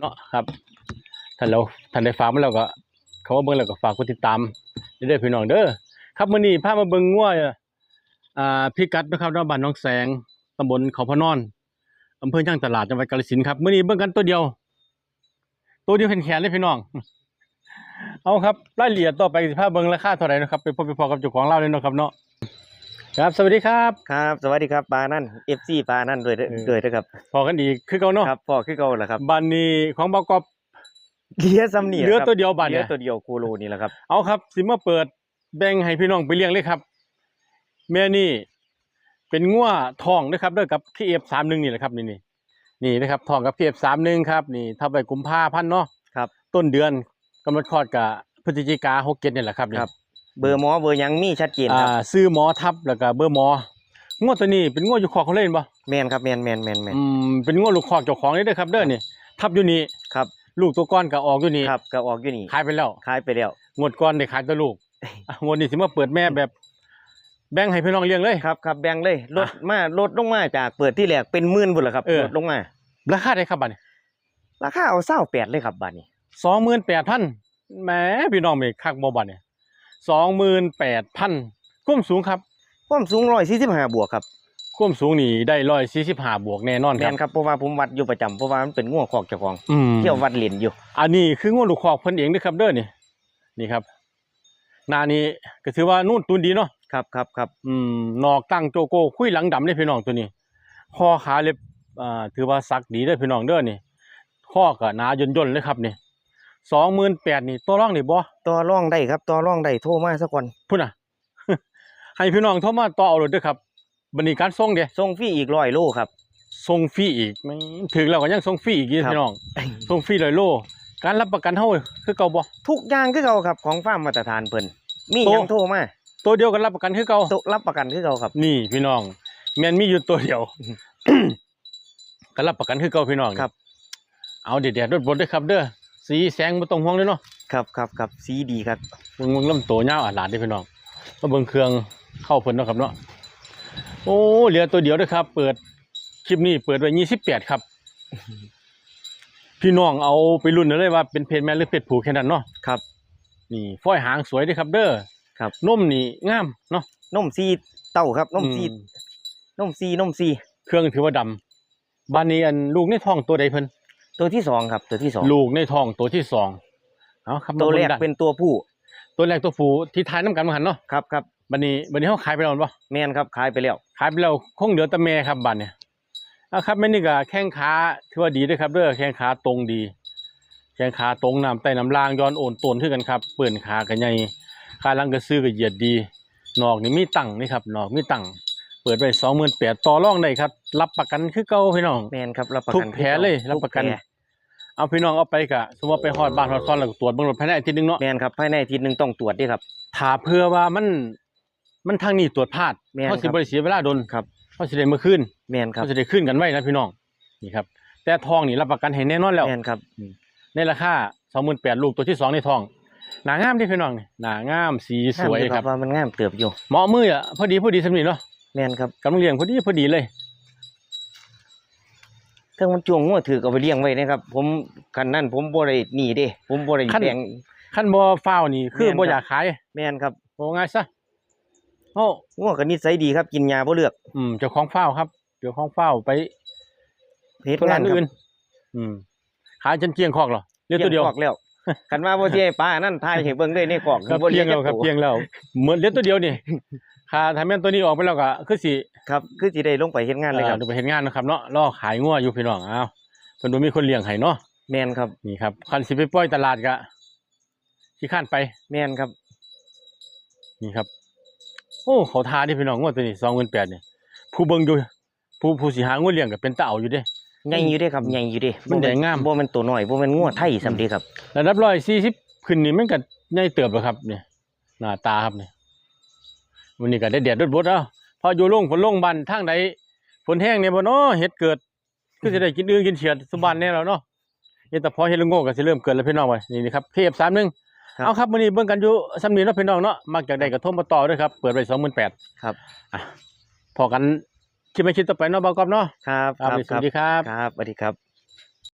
เนาะครับท่านเราท่านได้ฝากมาแล้วก็เขามาเบิ่งแล้วก็ฝากกดติดตามเด้อพี่น้องเด้อครับมื้อนี้พามาเบิ่งงัวอ่าพิกัดนะครับนบ้านหนองแสงตำบลเขาพะนอนอำเภอย่างตลาดจังหวัดกาฬสินธุ์ครับมื้อนี้เบิ่งกันตัวเดียว ตัวเดียวแขนๆเลยพี่น้อง เอาครับรายละเอียดต่อไปสิพาเบิ่งราคาเท่าไหร่นะครับไปพบไปพอกับเจ้าของเล่าเลยเนาะครับเนาะ ครับสวัสดีครับ ครับสวัสดีครับปานั่นเอฟซีปานั่นด้วยเด้อเออ ด้วยนะครับพอกันอีกคือเก่าเนาะครับพ่อคือเก่าแหละครับบ้านนี้ของบกอบเหลือซ้ำนี่เหลือครับตัวเดียวบาดเหลืเนี่อยตัวเดียวคูโรนี่แหละครับเอาครับ สิมาเปิดแบ่งให้พี่น้องไปเลี้ยงเลยครับ แม่นี่ เป็นงัวทองนะครับเด้อกับคีเอฟสามหนึ่งนี่แหละครับนี่นี่นี่นะครับทองกับคีเอฟสามหนึ่งครับ นี่ถ้าไปกุมภาพันธ์เนาะครับ ต้นเดือนกำหนดคลอดกับพฤศจิกาหกเจ็ดนี่แหละครับนี่ครับ เบอร์หมอเบอร์หยังมีชัดเจนอ่าครับซื้อหมอทับแล้วก็เบอร์หมองวดตัวนี้เป็นงวดอยู่คอกเขาเล่นปะแมนครับแมนแมนแมนแมนอืมเป็นงวดลูกคอกเจ้าของนี่เด้อครับเด้อนี่ทับอยู่นี่ครับลูกตัวก้อนก็ออกอยู่นี่ครับก็ออกอยู่นี่ขายไปแล้วขายไปแล้วงวดก้อนได้ขายตัวลูกอะงวดนี้สิมาเปิดแม่แบบ แบ่งให้พี่น้องเลี้ยงเลย ครับครับแบ่งเลยลดมาลดลงมาจากเปิดที่แรกเป็นหมื่นบุญละครับเออ ลดลงมา ราคาได้ครับบัดนี้ราคาเอาเศร้าแปดเลยครับบาทนี้สองหมื่นแปดพันแหมพี่น้องมีคักบ่บัดเนี่ย สองหมื่นแปดพันความสูงครับความสูงร้อยสี่สิบห้าบวกครับความสูงนี่ได้ร้อยสี่สิบห้าบวกแน่นอนแมครับ นครับเพราะว่าผมวัดอยู่ประจำเพราะว่ามันเป็นง่วงคอกเจ้าของอืม เที่ยววัดเหรียญอยู่ อันนี้คืองวดลูกคอกเพิ่นเองเด้อครับเด้อนี่นี่ครับหนานี้ก็ถือว่านู่นตุนดีเนาะครับครับครับอืมนอกตั้งโจโก้คุยหลังดำเลยพี่น้องตัวนี้ข้อขาเล็บอ่าถือว่าสักดีเด้อพี่น้องเด้อนี่ข้อก็หนาย่นย่นๆเลยครับนี่ สองหมื่นแปดนี่ตัวร่องนี่บ่ต่อร่องได้ครับต่อร่องได้โทรมาสักวันพุ่นน่ะ ให้พี่น้องโทรมาต่อเอาเลยเด้อครับบันนี้การส่งเด้ส่งฟรีอีกร้อยโลครับ ส่งฟรีอีกไม่ถึงแล้วก็ยังส่งฟรีอีกอยู่ครับ พี่น้องส่งฟรีเลยโล การรับประกันเฮาคือเก่าบ่ ทุกอย่างคือเก่าครับของฟาร์มมาตรฐานเพิ่นมีโตหยังโทรมาตัวเดียวกันรับประกันคือเก่าโตรับประกันคือเก่าครับ นี่พี่น้องแม่นมีอยู่ตัวเดียว ก็รับประกันคือเก่าพี่น้องครับ เอาเด็ดๆรถบดด้วยครับเด้อ สีแสงบ่ต้องห่วงเลยเนาะครับครับครับสีดีครับเบิ่งเบิ่งลำโตยาวอาดลาดเด้อพี่น้องมาเบิ่งเครื่องเข้าเพิ่นเนาะครับเนาะโอ้เหลือตัวเดียวเด้อครับ เปิดคลิปนี้เปิดไว้28ครับ พี่น้องเอาไปรุ่นเอาเลยว่าเป็นเพศแม่หรือเพศผู้แค่นั้นเนาะครับนี่ฝ้อยหางสวยเด้อครับ เด้อครับนมนี่งามเนาะนมซีเต้าครับนมซีอืมนมซีนมซีเครื่องถือว่าดำบ้านนี้อันลูกในท้องตัวใดเพิ่น ตัวที่สองครับ ตัวที่สองลูกในท้องตัวที่สองเอาครับตัวแรกมาบิ่งด้เป็นตัวผู้ ตัวแรกตัวผู้ที่ทายน้ำกันมาหันเนาะครับครับบันนี้บันนี้เขาขายไปแล้วบ่แมนครับขายไปแล้วขายไปแล้วคงเหลือแต่แม่ครับบัดเนี่ยเอาครับแม่นี่ก็แข้งขาถือว่าดีเด้วยครับเด้อแข้งขาตรงดี แข้งขาตรงน้ำใต้น้ำล่างย้อนโอนโตนขึ้นกันครับเปื่อนขากันใหญ่ขาหลังก็ซื้อก็เหยียดดีนอกนี่มีตังค์นี่ครับนอกมีตังค์เปิดไปสองหมื่นแปดต่อรองได้ครับ รับประกันคือเก่าพี่น้องแมนครับรับประทุกักนแผลเลย รับประกันทุแผล เอาพี่น้องเอาไปกะสมมติว่าไปฮอดบ้านฮอดซอนแล้วก็ตรวจเบิ่งรถภายในอาทิตย์หนึงเนาะแมนครับภายในอาทิตย์หนึงต้องตรวจด้วยครับ ถ้าเพื่อว่ามันมันทางนี้ตรวจพลาดแม่นเขาสิครับบ่ได้เสียเวลาโดนครับเขาสิได้เมื่อคืนแมนครับเขาสิได้ขึ้นกันไว้นะพี่น้องนี่ครับ แต่ทองนี่รับประกันให้แน่นอนแล้ว แมนครับในราคา28,000ลูกตัวที่สองในทองหนางามเด้พี่น้องนี่หนางามสีสวยงามอครับว่ามันงามเติบอยู่เหมาะมืออะพอดีพอดีสำนี้เนาะแมนครับกำลังเลี้ยงพอดีพอดีเลย ถ้ามันจวงงัวถือเอาไปเลี้ยงไว้นะครับ ผมคันนั้นผมบ่ได้หนีเด้ ผมบ่ได้คัน แบ่งคันบ่ฟ้าวนี่คือแม่นบ่ครับอยากขายแมนครับโอ้ง่ายซะโอ้งัวก็นิสัยดีครับ กินยาบ่เลือกอืมเจ้าของฟ้าวครับเจ้าของฟ้าวไปเฮ็ดตัวงานอื่อื่นนอืม ขายจนเกลี้ยงคอกเหรอเรียกตัวเดียวกแล้ว คันว่าบ่สิให้ป้านั่นทายให้เบิ่งเลยในกอกครับบ่เพียงจัแล้วกครับตัวเพียงแล้วเหมือนเลี้ยงตัวเดียวนี่ค่าทำแม่นตัวนี้ออกไปแล้วก็คือสิครับคือสิได้ลงไปเฮ็ดงานเลยครับเอ่อดูไปเห็นงานนะครับเนาะล่อขายงัวอยู่พี่น้องอ้าวเพิ่นบ่มีคนเลี้ยงให้เนาะแมนครับนี่ครับคันสิไปปล่อยตลาดก็ขี้ข้านไปแมนครับ นี่ครับ โอ้เขาทาเดิพี่น้องงัวตัวนี้28,000นี่ผู้เบิ่งอยู่ผู้ผู้สิหางัวเลี้ยงก็เป็นตาเอาอยู่เด้ ใหญ่อยู่เด้ครับใหญ่อยู่เด้มันใหญ่งาม บ่แม่นตัวน้อยบ่แม่นงัวไทยสำเร็จครับระดับ140ขึ้นนี่มันก็ใหญ่เติบแล้วครับเนี่ยหน้าตาครับนี่วันนี้ก็ได้แดดรดบดเอ้าพออยู่ลงฝนลงบันทางใดฝนแห้งเนี่ยบ่เนาะเฮ็ดเกิดคือสิได้กินอื่นกินเฉียดสุบันแน่แล้วเนาะนี่แต่พอเฮ็ดละโงกก็สิเริ่มเกิดแล้วพี่น้องว่านี่นี่ครับเคฟ31ครับเอาครับมื้อนี้เบิ่งกันอยู่สำนีเนาะพี่น้องเนาะมักจากได้ก็โทรมาต่อด้วยครับเปิดไว้28,000ครับอะพอกัน คิดไม่คิดต่อไปเนาะบ่าวกอบเนาะครับครับสวัสดีครับ ครับสวัสดีครับ